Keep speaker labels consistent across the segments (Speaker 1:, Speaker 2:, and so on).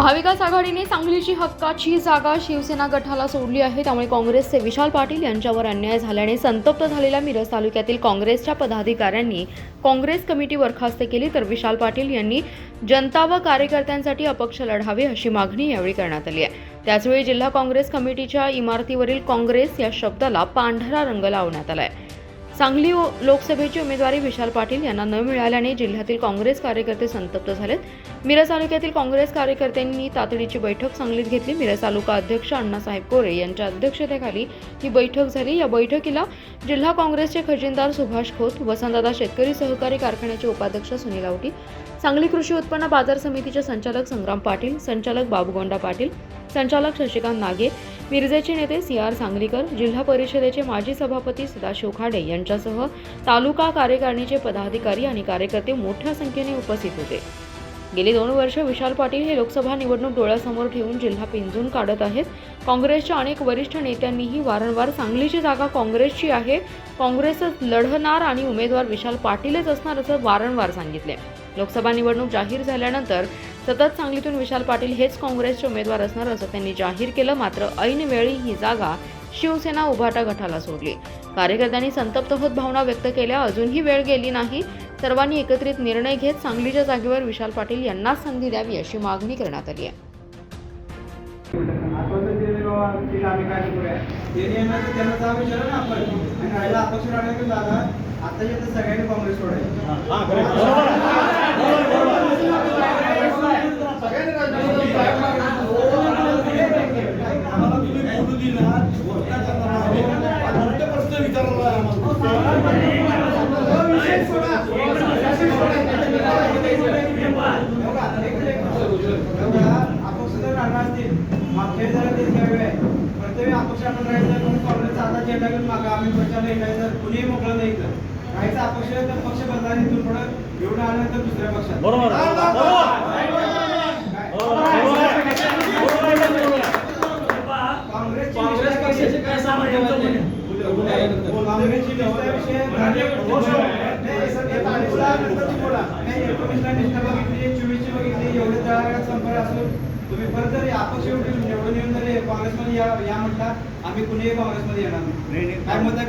Speaker 1: महाविकास आघाडीने सांगलीची हक्काची जागा शिवसेना गटाला सोडली आहे. त्यामुळे काँग्रेसचे विशाल पाटील यांच्यावर अन्याय झाल्याने संतप्त झालेल्या मिरज तालुक्यातील काँग्रेसच्या पदाधिकाऱ्यांनी काँग्रेस कमिटी बरखास्त केली. तर विशाल पाटील यांनी जनता व कार्यकर्त्यांसाठी अपक्ष लढावे अशी मागणी यावेळी करण्यात आली आहे. त्याचवेळी जिल्हा काँग्रेस कमिटीच्या इमारतीवरील काँग्रेस या शब्दाला पांढरा रंग लावण्यात आला आहे सांगली लोकसभेची उमेदवारी विशाल पाटील यांना न मिळाल्याने जिल्ह्यातील काँग्रेस कार्यकर्ते संतप्त झालेत. मिरज तालुक्यातील काँग्रेस कार्यकर्त्यांनी तातडीची बैठक सांगलीत घेतली. मिरज तालुका अध्यक्ष अण्णासाहेब कोरे यांच्या अध्यक्षतेखाली ही बैठक झाली. या बैठकीला जिल्हा काँग्रेसचे खजिनदार सुभाष खोत वसंतदादा शेतकरी सहकारी कारखान्याचे उपाध्यक्ष सुनील आवटी सांगली कृषी उत्पन्न बाजार समितीचे संचालक संग्राम पाटील संचालक बाबुगोंडा पाटील संचालक शशिकांत नागे मिरजेचे नेते सी आर सांगलीकर जिल्हा परिषदेचे माजी सभापती सदाशिव खाडे यांच्यासह तालुका कार्यकारिणीचे पदाधिकारी आणि कार्यकर्ते मोठ्या संख्येने उपस्थित होते. गेली दोन वर्ष विशाल पाटील हे लोकसभा निवडणूक डोळ्यासमोर ठेवून जिल्हा पिंजून काढत आहेत. काँग्रेसच्या अनेक वरिष्ठ नेत्यांनीही वारंवार सांगलीची जागा काँग्रेसची आहे. काँग्रेसच लढणार आणि उमेदवार विशाल पाटीलच असणार असं वारंवार सांगितले लोकसभा निवडणूक जाहीर झाल्यानंतर सतत सांगलीतून विशाल पाटील हेच काँग्रेसचे उमेदवार असणार असं त्यांनी जाहीर केलं. मात्र ऐनवेळी ही जागा शिवसेना उभाटा गटाला सोडली. कार्यकर्त्यांनी संतप्त होत भावना व्यक्त केल्या. अजूनही वेळ गेली नाही. सर्वांनी एकत्रित निर्णय घेत सांगलीच्या जागेवर विशाल पाटील यांनाच संधी द्यावी अशी मागणी करण्यात आली आहे.
Speaker 2: सगळ्यांनी काँग्रेस बाबा तिला आम्ही काय करूया ते नियम आहे ते त्यांना जावं विचारा ना आपण आणि राहिला अपक्ष राहण्याची जागा आता येतं सगळ्यांनी काँग्रेस सोडायची
Speaker 3: आम्हाला तुम्ही बोलू दिला घोषणा करणार आहोत. आज मोठे प्रश्न विचारला आहे आम्हाला.
Speaker 2: अपक्ष जर मागच्या वेळी जरा तेच घ्यावे प्रत्येक अपक्ष आपण राहायचं म्हणून काँग्रेसचा आता झेंडा घेऊन मागा आम्ही प्रचार येण्याचं कुणीही मोकळं नाही राहायचं अपक्ष तर पक्ष बदला इथून पुढं एवढं आल्यानंतर दुसऱ्या पक्षात. काँग्रेसची हे चोवीसची बघितली, एवढे तळागाळात संपर्क असून तुम्ही परत जरी अपक्ष येऊन निवडून येऊन जरी काँग्रेसमध्ये या या म्हटला आम्ही कुणीही काँग्रेसमध्ये येणार नाही काय मत आहे.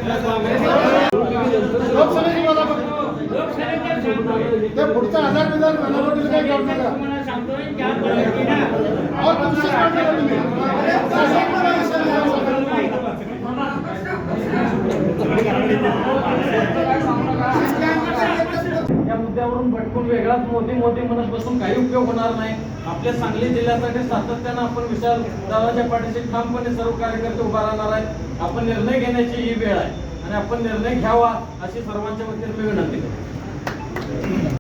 Speaker 3: ते पुढचा हजार विधान बनावटीला काही करू नका.
Speaker 4: भटकून वेगळाच मोदी मोदी म्हणत बसून काही उपयोग होणार नाही. आपल्या सांगली जिल्ह्यासाठी सातत्यानं आपण विचार दादाच्या पाठीशी ठामपणे सर्व कार्यकर्ते उभा राहणार आहेत. आपण निर्णय घेण्याची ही वेळ आहे आणि आपण निर्णय घ्यावा अशी सर्वांच्या वतीने मी विनंती करतो.